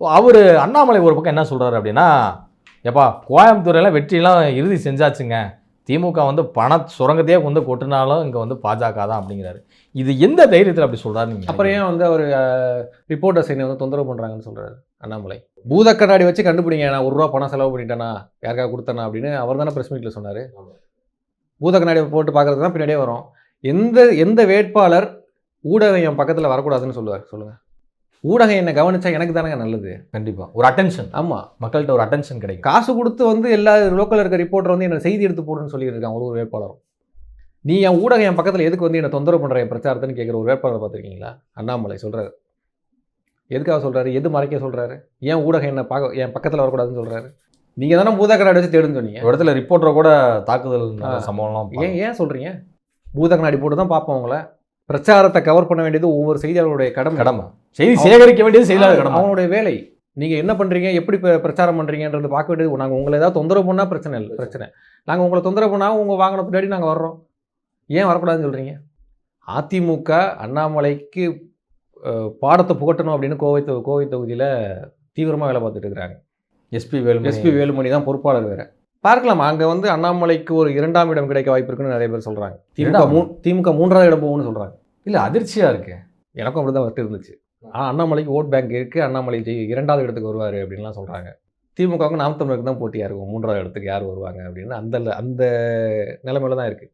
அவர் அண்ணாமலை ஒரு பக்கம் என்ன சொல்கிறாரு அப்படின்னா எப்பா கோயம்புத்தூரில் வெற்றிலாம் இறுதி செஞ்சாச்சுங்க. திமுக வந்து பண சுரங்கத்தையே வந்து கொட்டினாலும் இங்கே வந்து பாஜக தான் அப்படிங்கிறாரு. இது எந்த தைரியத்தில் அப்படி சொல்கிறாரு நீங்கள் அப்புறம் ஏன் வந்து அவர் ரிப்போர்ட்டர்ஸ் என்னை வந்து தொந்தரவு பண்ணுறாங்கன்னு சொல்கிறாரு அண்ணாமலை. பூத கண்ணாடி வச்சு கண்டுபிடிங்க நான் ஒரு ரூபா பணம் செலவு பண்ணிட்டேனா யாருக்காக கொடுத்தேனா அப்படின்னு அவர் தானே ப்ரெஸ் மீட்டில் சொன்னார். பூத கண்ணாடி போட்டு பார்க்கறது தான் பின்னாடியே வரும். எந்த எந்த வேட்பாளர் ஊடகம் என் பக்கத்தில் வரக்கூடாதுன்னு சொல்லுவார் சொல்லுங்கள் ஊடகம் என்னை கவனிச்சா எனக்கு தானங்க நல்லது. கண்டிப்பாக ஒரு அட்டென்ஷன் ஆமாம் மக்கள்கிட்ட ஒரு அட்டென்ஷன் கிடைக்கும். காசு கொடுத்து வந்து எல்லா லோக்கலில் இருக்க ரிப்போர்ட்டர் வந்து என்ன செய்தி எடுத்து போடுன்னு சொல்லிட்டு இருக்கான் ஒரு ஒரு வேட்பாளரும். நீ என் ஊடகம் என் பக்கத்தில் எதுக்கு வந்து என்ன தொந்தரவு பண்ணுற என் பிரச்சாரத்துன்னு கேட்குற ஒரு வேட்பாளர் பார்த்துருக்கீங்களா? அண்ணாமலை சொல்கிறாரு எதுக்காக சொல்கிறாரு எது மறைக்க சொல்கிறாரு ஏன் ஊடகம் என்ன பார்க்க என் பக்கத்தில் வரக்கூடாதுன்னு சொல்கிறாரு நீங்கள் தானே பூதக்கண்ணாடி வச்சு தேடுன்னு சொன்னீங்க. ஒரு இடத்துல ரிப்போர்ட்டரை கூட தாக்குதல். சம்பவம்லாம் ஏன் ஏன் சொல்கிறீங்க பூத கண்ணாடி போட்டு தான் பார்ப்போம் உங்களை. பிரச்சாரத்தை கவர் பண்ண வேண்டியது ஒவ்வொரு செய்தியாளருடைய கடமை. கடமை. செய்தி சேகரிக்க வேண்டியது செய்தியாளர் கடமை. அவனுடைய வேலை. நீங்க என்ன பண்றீங்க? எப்படி பிரச்சாரம் பண்றீங்கன்றது பார்க்க வேண்டியது. நாங்க உங்களை ஏதாவது தொந்தரவு பண்ணா பிரச்சனை இல்லை. பிரச்சனை. நாங்க உங்களை தொந்தரவு பண்ணா உங்க வாங்கின பின்னாடி நாங்க வர்றோம். ஏன் வரக்கூடாதுன்னு சொல்றீங்க? அதிமுக அண்ணாமலைக்கு பாடத்தை புகட்டணும் அப்படின்னு கோவை கோவை தொகுதியில தீவிரமா வேலை பார்த்துட்டு இருக்கிறாங்க. எஸ்பி வேலுமணி. எஸ்பி வேலுமணி தான் பொறுப்பாளர் வேற. பார்க்கலாம். அங்க வந்து அண்ணாமலைக்கு ஒரு இரண்டாம் இடம் கிடைக்க வாய்ப்பு இருக்குன்னு நிறைய பேர் சொல்றாங்க. திமுக மூ திமுக மூன்றாவது இடம் போகும்னு சொல்றாங்க. இல்ல அதிர்ச்சியா இருக்கு எனக்கும் அப்படிதான் வந்துட்டு இருந்துச்சு. ஆனால் அண்ணாமலைக்கு ஓட் பேங்க் இருக்குது அண்ணாமலை ஜெய் இரண்டாவது இடத்துக்கு வருவார் அப்படின்லாம் சொல்கிறாங்க திமுகவுக்கு நாம் தமிழருக்கு தான் போட்டியாக இருக்கும். மூன்றாவது இடத்துக்கு யார் வருவாங்க அப்படின்னு. அந்த அந்த நிலைமையில தான் இருக்குது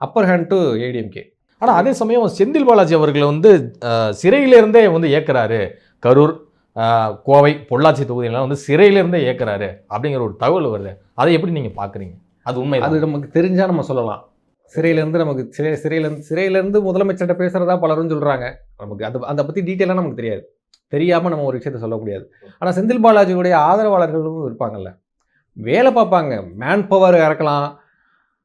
அப்பர் ஹேண்ட் டு ஏடிஎம்கே ஆனா அதே சமயம் செந்தில் பாலாஜி அவர்களை வந்து சிறையிலிருந்தே வந்து இயக்குறாரு கரூர் கோவை பொள்ளாச்சி தொகுதியெல்லாம் வந்து சிறையிலிருந்தே இயக்குறாரு அப்படிங்கிற ஒரு தகவல் வருது. அதை எப்படி நீங்க பாக்குறீங்க? அது உண்மை அது நமக்கு தெரிஞ்சால் நம்ம சொல்லலாம். சிறையிலேருந்து நமக்கு சிறை சிறையிலேருந்து சிறையிலேருந்து முதலமைச்சர்கிட்ட பேசுகிறதா பலரும் சொல்கிறாங்க நமக்கு அது அதை பற்றி டீட்டெயிலாக நமக்கு தெரியாது. தெரியாமல் நம்ம ஒரு விஷயத்த சொல்ல முடியாது. ஆனால் செந்தில் பாலாஜியுடைய ஆதரவாளர்களும் இருப்பாங்கல்ல. வேலை பார்ப்பாங்க. மேன் பவர் இறக்கலாம்.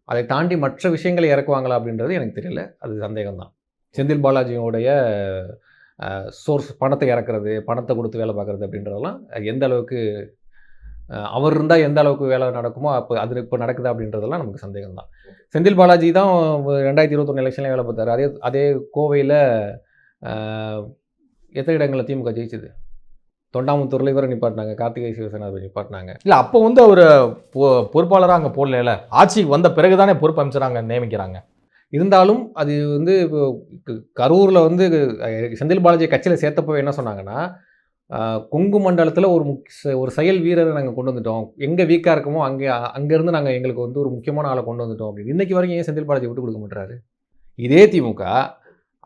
அதை தாண்டி மற்ற விஷயங்களை இறக்குவாங்களா அப்படின்றது எனக்கு தெரியல. அது சந்தேகம்தான். செந்தில் பாலாஜியோடைய சோர்ஸ் பணத்தை இறக்குறது பணத்தை கொடுத்து வேலை பார்க்குறது அப்படின்றதெல்லாம் எந்த அளவுக்கு அவர் இருந்தால் எந்த அளவுக்கு வேலை நடக்குமோ அப்போ அது இப்போ நடக்குதா அப்படின்றதெல்லாம் நமக்கு சந்தேகம் தான் செந்தில் பாலாஜி தான் ரெண்டாயிரத்தி இருபத்தொன்று எலெக்ஷனில் வேலை பார்த்தார். அதே அதே கோவையில் எத்தனை இடங்களில் திமுக ஜெயிச்சது? தொண்டாமுத்தூரில் இவரை நிப்பாட்டினாங்க கார்த்திகை சிவசேனாவை நிப்பாட்டினாங்க. இல்லை அப்போ வந்து அவர் பொறுப்பாளராக அங்கே போடல ஆட்சிக்கு வந்த பிறகு தானே பொறுப்பு அமைச்சராங்க நியமிக்கிறாங்க. இருந்தாலும் அது வந்து இப்போ க- கரூரில் வந்து செந்தில் பாலாஜி கட்சியில் சேர்த்தப்போ என்ன சொன்னாங்கன்னா கொங்கு மண்டலத்தில் ஒரு முக் ஒரு செயல் வீரரை நாங்கள் கொண்டு வந்துட்டோம். எங்கே வீக்காக இருக்கமோ அங்கே அங்கேருந்து நாங்கள் எங்களுக்கு வந்து ஒரு முக்கியமான ஆளை கொண்டு வந்துட்டோம் அப்படின்னு. இன்னைக்கு வரைக்கும் ஏன் செந்தில் பாலாஜி விட்டு கொடுக்க மாட்டாரு இதே திமுக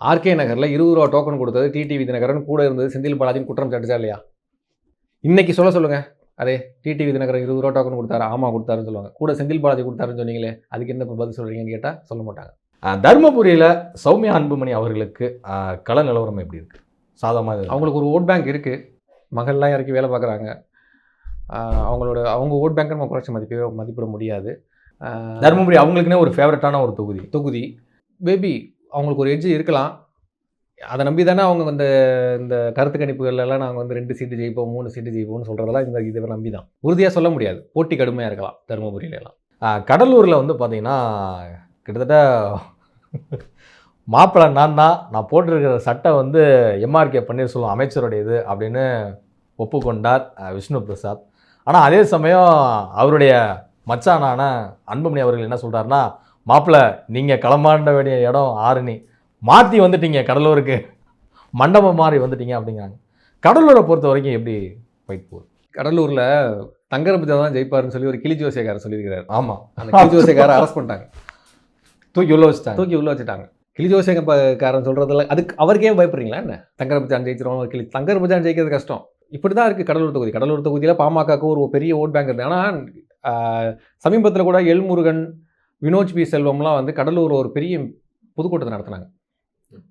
ஆர்கே நகரில் இருபது ரூபா டோக்கன் கொடுத்தது டிடிவி தினகரன் கூட இருந்தது செந்தில் பாலாஜின்னு குற்றம் சாட்டுச்சா இல்லையா? இன்னைக்கு சொல்ல சொல்லுங்க. அதே டிடிவி தினகரன் இருபது ரூபா டோக்கன் கொடுத்தாரு? ஆமாம் கொடுத்தாருன்னு சொல்லுவாங்க. கூட செந்தில் பாலாஜி கொடுத்தாருன்னு சொன்னீங்களே அதுக்கு என்ன இப்ப பதில் சொல்கிறீங்கன்னு கேட்டால் சொல்ல மாட்டாங்க. தர்மபுரியில சௌமியா அன்புமணி அவர்களுக்கு கள நிலவரம் எப்படி இருக்கு? சாதகமாக இருக்கு. அவங்களுக்கு ஒரு ஓட் பேங்க் இருக்குது மகள்லாம் இறக்கி வேலை பார்க்குறாங்க. அவங்களோட அவங்க ஓட் பேங்க் நம்ம குறைச்சி மதிப்பே மதிப்பிட முடியாது. தர்மபுரி அவங்களுக்குன்னே ஒரு ஃபேவரட்டான ஒரு தொகுதி. தொகுதி. பேபி அவங்களுக்கு ஒரு எட்ஜ் இருக்கலாம். அதை நம்பி தானே அவங்க இந்த இந்த கருத்து கணிப்புகள்ல எல்லாம் நாங்கள் வந்து ரெண்டு சீட்டு ஜெயிப்போம் மூணு சீட்டு ஜெயிப்போம்னு சொல்கிறதெல்லாம் இந்த இதை நம்பி தான் உறுதியாக சொல்ல முடியாது. போட்டி கடுமையாக இருக்கலாம் தருமபுரியில எல்லாம் கடலூரில் வந்து பார்த்தீங்கன்னா கிட்டத்தட்ட மாப்பிள்ளை நான் தான் நான் போட்டிருக்கிற சட்டை வந்து எம்ஆர்கே பன்னீர்செல்வம் அமைச்சருடையது அப்படின்னு ஒப்புக்கொண்டார் விஷ்ணு பிரசாத். ஆனால் அதே சமயம் அவருடைய மச்சானான அன்புமணி அவர்கள் என்ன சொல்கிறாருன்னா மாப்பிள்ளை நீங்கள் களமாண்ட வேண்டிய இடம் ஆரணி. மாற்றி வந்துட்டீங்க கடலூருக்கு. மண்டபம் மாதிரி வந்துட்டீங்க அப்படிங்கிறாங்க. கடலூரை பொறுத்த வரைக்கும் எப்படி ஃபைட் போகுது? கடலூரில் தங்கரபுஜா தான் ஜெயிப்பாருன்னு சொல்லி ஒரு கிளி ஜோசியக்காரர் சொல்லியிருக்கிறார். ஆமாம் அந்த கிளி ஜோசியக்காரரை அரெஸ்ட் பண்ணிட்டாங்க. தூக்கி உள்ள வச்சுட்டாங்க. தூக்கி உள்ள வச்சுட்டாங்க. கிளி ஜோசியக்காரன் சொல்றதுல அதுக்கு அவருக்கே பயப்படுறீங்களா என்ன? தங்கரபுஜான் ஜெயிச்சிருவோம் கிளி தங்கரபுஜான் ஜெயிக்கிறது கஷ்டம். இப்படி தான் இருக்குது கடலூர் தொகுதி. கடலூர் தொகுதியில் பாமகக்கு ஒரு பெரிய ஓட் பேங்க் இருக்குது ஆனால் சமீபத்தில் கூட எல்முருகன் வினோஜ் பி. செல்வம்லாம் வந்து கடலூர் ஒரு பெரிய பொதுக்கூட்டத்தை நடத்தினாங்க.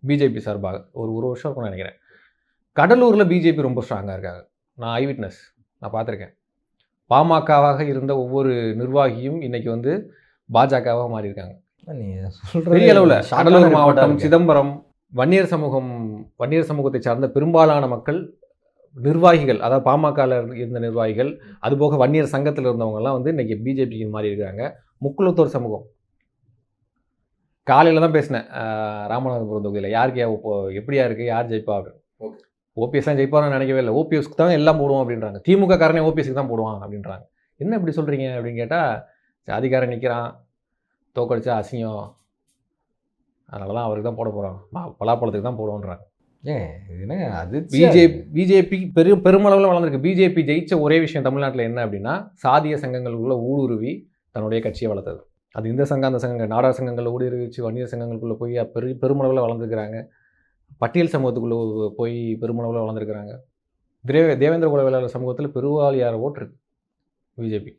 பிஜேபி சார்பாக. ஒரு ஒரு வருஷம் இருக்கும்னு நினைக்கிறேன். கடலூரில் பிஜேபி ரொம்ப ஸ்ட்ராங்காக இருக்காங்க. நான் ஐ விட்னஸ் நான் பார்த்துருக்கேன். பாமகவாக இருந்த ஒவ்வொரு நிர்வாகியும் இன்னைக்கு வந்து பாஜகவாக மாறி இருக்காங்க நீ பெரிய அளவில் கடலூர் மாவட்டம். சிதம்பரம் வன்னியர் சமூகம் வன்னியர் சமூகத்தை சார்ந்த பெரும்பாலான மக்கள் நிர்வாகிகள் அதாவது பாமகவில் இருந்த நிர்வாகிகள் அதுபோக வன்னியர் சங்கத்தில் இருந்தவங்கலாம் வந்து இன்னைக்கு பிஜேபிக்கு மாறி இருக்காங்க. முக்குளத்தூர் சமூகம். காலையில் தான் பேசினேன். ராமநாதபுரம் தொகுதியில். யாருக்கு இப்போ எப்படியா இருக்குது யார் ஜெயிப்பா? அப்படின்னு. ஓபிஎஸ்லாம் ஜெயிப்பாருன்னு நினைக்கவே இல்லை. ஓபிஎஸ்க்கு தான் எல்லாம் போடுவோம் அப்படின்றாங்க. திமுக காரனே ஓபிஎஸ்க்கு தான் போடுவான் அப்படின்றாங்க. என்ன இப்படி சொல்கிறீங்க அப்படின்னு கேட்டால் ஜாதிக்காரன் நிற்கிறான் தோக்கடிச்சா அசிங்கம். அதனால தான் அவருக்கு தான் போட போகிறோம் பலாப்பழத்துக்கு தான் போடுவோன்றாங்க. ஏன் இது என்னங்க அது பிஜேபி பிஜேபி பெரும் பெருமளவில் வளர்ந்துருக்கு. பிஜேபி ஜெயிச்ச ஒரே விஷயம் தமிழ்நாட்டில் என்ன அப்படின்னா சாதிய சங்கங்களுக்குள்ள ஊடுருவி தன்னுடைய கட்சியை வளர்த்தது. அது இந்த சங்கம் அந்த சங்கங்கள் நாடார் சங்கங்களில் ஊடுருவிச்சு வன்னியர் சங்கங்களுக்குள்ளே போய் பெரு பெருமளவில் வளர்ந்துருக்கிறாங்க. பட்டியல் சமூகத்துக்குள்ளே போய் பெருமளவில் வளர்ந்துருக்கிறாங்க. தேவ தேவேந்திர குல வேளாளர் சமூகத்தில் பெருவாளியார ஓட்டு இருக்கு பிஜேபி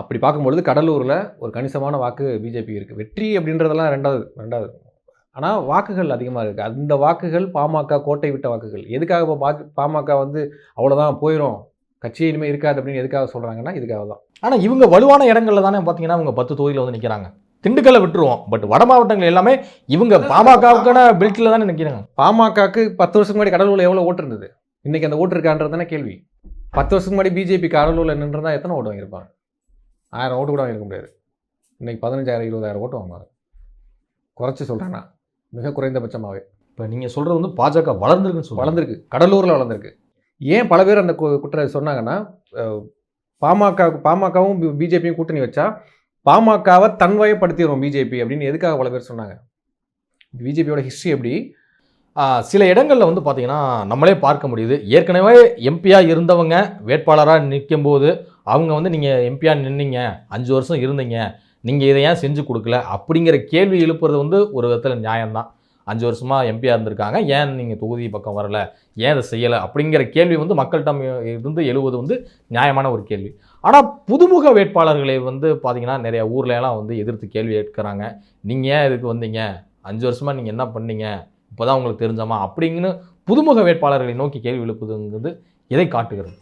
அப்படி பார்க்கும்பொழுது கடலூரில் ஒரு கணிசமான வாக்கு பிஜேபி இருக்குது வெற்றி அப்படின்றதெல்லாம் ரெண்டாவது ரெண்டாவது. ஆனால் வாக்குகள் அதிகமாக இருக்குது அந்த வாக்குகள் பாமக கோட்டை விட்ட வாக்குகள். எதுக்காக இப்போ பா பாமக வந்து அவ்வளோதான் போயிடும் கட்சி இனிமேல் இருக்காது அப்படின்னு எதுக்காக சொல்கிறாங்கன்னா இதுக்காக தான் ஆனால் இவங்க வலுவான இடங்கள்ல தானே பார்த்தீங்கன்னா அவங்க பத்து தொகுதியில் வந்து நிற்கிறாங்க திண்டுக்கல்லை விட்டுருவோம். பட் வட மாவட்டங்கள் எல்லாமே இவங்க பாமகவுக்கான பெல்ட்டில் தானே நிற்கிறாங்க பாமகக்கு பத்து வருஷத்துக்கு முன்னாடி கடலூரில் எவ்வளோ ஓட்டு இருந்தது? இன்றைக்கி அந்த ஓட்டு இருக்கான்றது தானே கேள்வி. பத்து வருஷத்துக்கு முன்னாடி பிஜேபி கடலூரில் நின்றுருந்தா எத்தனை ஓட்டு வாங்கியிருப்பாங்க? ஆயிரம் ஓட்டு கூட வாங்கியிருக்க முடியாது. இன்னைக்கு பதினஞ்சாயிரம் இருபதாயிரம் ஓட்டு வாங்குவாங்க. குறைச்சி சொல்கிறேன்னா மிக குறைந்தபட்சமாகவே இப்போ நீங்கள் சொல்கிறது வந்து பாஜக வளர்ந்துருக்குன்னு சொல்லுவாங்க வளர்ந்துருக்கு. கடலூரில் வளர்ந்துருக்கு. ஏன் பல பேர் அந்த குற்ற சொன்னாங்கன்னா பாமக பாமகவும் பிஜேபியும் கூட்டணி வச்சா பாமகவை தன்வயப்படுத்திடுவோம் பிஜேபி அப்படின்னு எதுக்காக பல பேர் சொன்னாங்க? பிஜேபியோட ஹிஸ்ட்ரி எப்படி? சில இடங்களில் வந்து பார்த்தீங்கன்னா நம்மளே பார்க்க முடியுது. ஏற்கனவே எம்பியாக இருந்தவங்க வேட்பாளராக நிற்கும்போது அவங்க வந்து நீங்கள் எம்பியாக நின்னீங்க அஞ்சு வருஷம் இருந்தீங்க நீங்கள் இதை ஏன் செஞ்சு கொடுக்கல? அப்படிங்கிற கேள்வி எழுப்புறது வந்து ஒரு விதத்தில் நியாயம்தான். அஞ்சு வருஷமாக எம்பியாக இருந்திருக்காங்க. ஏன் நீங்கள் தொகுதி பக்கம் வரல? ஏன் அதை செய்யலை? அப்படிங்கிற கேள்வி வந்து மக்கள்கிட்ட இருந்து எழுவது வந்து நியாயமான ஒரு கேள்வி. ஆனால் புதுமுக வேட்பாளர்களை வந்து பார்த்தீங்கன்னா நிறைய ஊர்லலாம் வந்து எதிர்த்து கேள்வி கேட்குறாங்க. நீங்கள் ஏன் இதுக்கு வந்தீங்க? அஞ்சு வருஷமாக நீங்கள் என்ன பண்ணீங்க? இப்போ தான் உங்களுக்கு தெரிஞ்சாமா? அப்படிங்கன்னு புதுமுக வேட்பாளர்களை நோக்கி கேள்வி எழுப்புதுங்கிறது எதை காட்டுகிறது.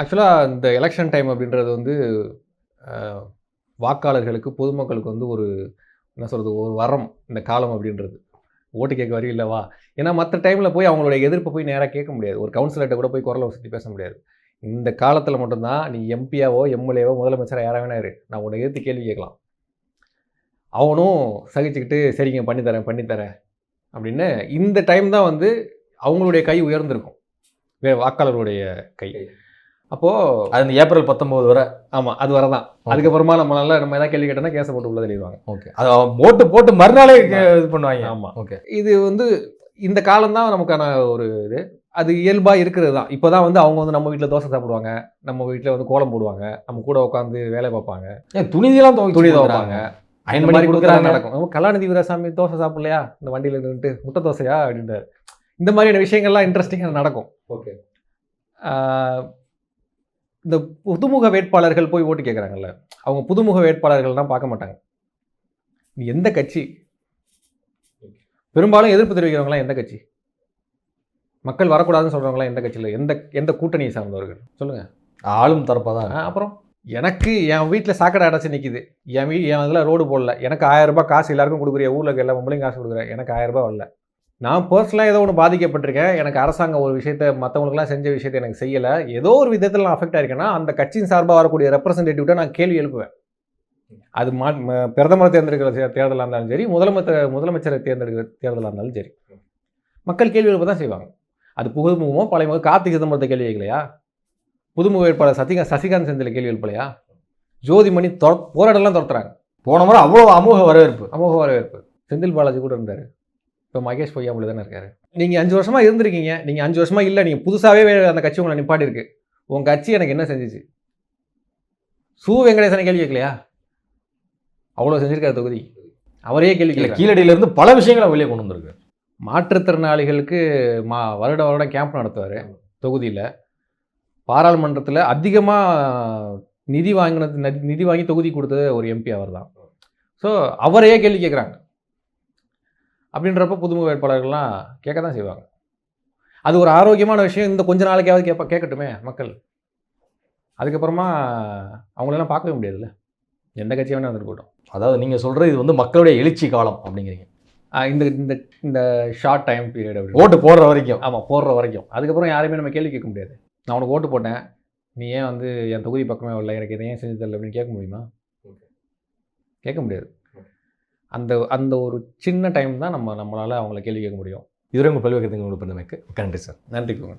ஆக்சுவலாக இந்த எலெக்ஷன் டைம் அப்படின்றது வந்து வாக்காளர்களுக்கு பொதுமக்களுக்கு வந்து ஒரு என்ன சொல்கிறது ஒரு வரம் இந்த காலம் அப்படின்றது. ஓட்டு கேட்க வரையும் இல்லைவா ஏன்னா மற்ற டைமில் போய் அவங்களுடைய எதிர்ப்பை போய் நேராக கேட்க முடியாது. ஒரு கவுன்சிலர்கிட்ட கூட போய் குரலை வசதி பேச முடியாது. இந்த காலத்தில் மட்டும்தான் நீ எம்பியாவோ எம்எல்ஏவோ முதலமைச்சராக யாராக வேணா இரு. நான் உன்னை எதிர்த்து கேள்வி கேட்கலாம். அவனும் சகிச்சுக்கிட்டு சரிங்க பண்ணித்தரேன் பண்ணித்தரேன் அப்படின்னு இந்த டைம் தான் வந்து அவங்களுடைய கை உயர்ந்திருக்கும். வே வாக்காளருடைய கை. அப்போது அது இந்த ஏப்ரல் பத்தொம்போது வரை. ஆமாம் அது வரதான். அதுக்கப்புறமா நம்ம நல்லா நம்ம ஏதாவது கேள்வி கேட்டோம்னா கேஸை போட்டு உள்ள தள்ளிடுவாங்க. ஓகே. அது ஓட்டு போட்டு மறுநாளே இது பண்ணுவாங்க. ஆமாம் ஓகே. இது வந்து இந்த காலம்தான் நமக்கான ஒரு இது. அது இயல்பாக இருக்கிறது தான் இப்போ தான் வந்து அவங்க வந்து நம்ம வீட்டில் தோசை சாப்பிடுவாங்க. நம்ம வீட்டில் வந்து கோலம் போடுவாங்க. நம்ம கூட உட்காந்து வேலை பார்ப்பாங்க. ஏன் துணிதெல்லாம் துணி துவைப்பாங்க. அயன் மாதிரி கொடுக்குறாங்க. நடக்கும். கலாநிதி வீராசாமி தோசை சாப்பிடலையா? இந்த வண்டியில் நின்றுட்டு முட்டை தோசையா? அப்படின்றாரு. இந்த மாதிரியான விஷயங்கள்லாம் இன்ட்ரெஸ்டிங்காக நடக்கும். ஓகே. இந்த புதுமுக வேட்பாளர்கள் போய் ஓட்டு கேட்குறாங்கல்ல அவங்க புதுமுக வேட்பாளர்கள்லாம் பார்க்க மாட்டாங்க. நீ எந்த கட்சி? பெரும்பாலும் எதிர்ப்பு தெரிவிக்கிறவங்களாம் எந்த கட்சி? மக்கள் வரக்கூடாதுன்னு சொல்கிறவங்களாம் எந்த கட்சியில் எந்த எந்த கூட்டணியை சார்ந்தவர்கள்? சொல்லுங்க. ஆளும் தரப்பாக தான் அப்புறம்? எனக்கு என் வீட்டில் சாக்கடை அடைச்சி நிற்கிது என் வீ என் இதில் ரோடு போடல. எனக்கு ஆயிரம் ரூபாய் காசு எல்லாருக்கும் கொடுக்குறிய? ஊரில் எல்லா பொம்பளையும் காசு கொடுக்குறேன் எனக்கு ஆயிரம் ரூபாய் வரல. நான் பர்சனலாக ஏதோ ஒன்று பாதிக்கப்பட்டிருக்கேன். எனக்கு அரசாங்கம் ஒரு விஷயத்தை மற்றவங்களுக்குலாம் செஞ்ச விஷயத்தை எனக்கு செய்யலை. ஏதோ ஒரு விதத்தில் நான் அஃபெக்ட் ஆயிருக்கேன்னா அந்த கட்சியின் சார்பாக வரக்கூடிய ரெப்ரசன்டேட்டிவ்ட்ட நான் கேள்வி எழுப்புவேன். அது மா பிரதமரை தேர்ந்தெடுக்கிற தே- தேர்தலா இருந்தாலும் சரி முதலமைச்சர் முதலமைச்சரை தேர்ந்தெடுக்கிற தேர்தலாக இருந்தாலும் சரி. மக்கள் கேள்வி எழுப்ப தான் செய்வாங்க. அது புதுமுகமோ பழைய கார்த்திக் சிதம்பரத்தை கேள்வி கேட்கலையா? புதுமுக வேட்பாளர் சசிகாந்த் சசிகாந்த் செந்தில் கேள்வி எழுப்பலையா? ஜோதிமணி தொ போராடலாம் துரத்துறாங்க. போன முறை அவ்வளோ அமோக வரவேற்பு. அமோக வரவேற்பு. செந்தில் பாலாஜி கூட இருந்தார். இப்போ மகேஷ் பொய்யாமொழி தானே இருக்காரு. நீங்கள் அஞ்சு வருஷமா இருந்திருக்கீங்க. நீங்கள் அஞ்சு வருஷமா இல்லை நீங்கள் புதுசாகவே அந்த கட்சி உங்களை நிப்பாட்டி இருக்கு உங்கள் கட்சி எனக்கு என்ன செஞ்சுச்சு? சு வெங்கடேசனை கேள்வி கேட்கலையா? அவ்வளோ செஞ்சிருக்காரு தொகுதி. அவரே கேள்வி இல்ல கேட்கல கீழடியில இருந்து பல விஷயங்களை வெளியே கொண்டு வந்திருக்கு. மாற்றுத்திறனாளிகளுக்கு மா வருட வருடம் கேம்ப் நடத்துவார் தொகுதியில். பாராளுமன்றத்தில் அதிகமாக நிதி வாங்கினது நதி- நிதி வாங்கி தொகுதி கொடுத்தது ஒரு எம்பி அவர் தான் ஸோ அவரையே கேள்வி கேட்குறாங்க. அப்படின்றப்ப புதுமுக வேட்பாளர்கள்லாம் கேட்க தான் செய்வாங்க. அது ஒரு ஆரோக்கியமான விஷயம். இந்த கொஞ்ச நாளைக்காவது கேட்ப கேட்கட்டுமே மக்கள். அதுக்கப்புறமா அவங்களெல்லாம் பார்க்கவே முடியாதுல்ல. எந்த கட்சியாக வேணா வந்துட்டு போட்டோம் அதாவது நீங்க சொல்றது இது வந்து மக்களுடைய எழுச்சி காலம் அப்படிங்கிறீங்க. இந்த இந்த இந்த ஷார்ட் டைம் பீரியட் அப்படி. ஓட்டு போடுற வரைக்கும். ஆமாம் போடுற வரைக்கும். அதுக்கப்புறம் யாரையுமே நம்ம கேள்வி கேட்க முடியாது. நான் உனக்கு ஓட்டு போட்டேன். நீ ஏன் வந்து என் தொகுதி பக்கமே வரல? எனக்கு இதை ஏன் செஞ்சு தரல அப்படின்னு கேட்க முடியுமா? கேட்க முடியாது. அந்த அந்த ஒரு சின்ன டைம் தான் நம்ம நம்மளால் அவங்கள கேள்வி கேட்க முடியும். இதுவரை உங்கள் பல்வேறு உங்களுக்கு நன்றி சார். நன்றி குமார்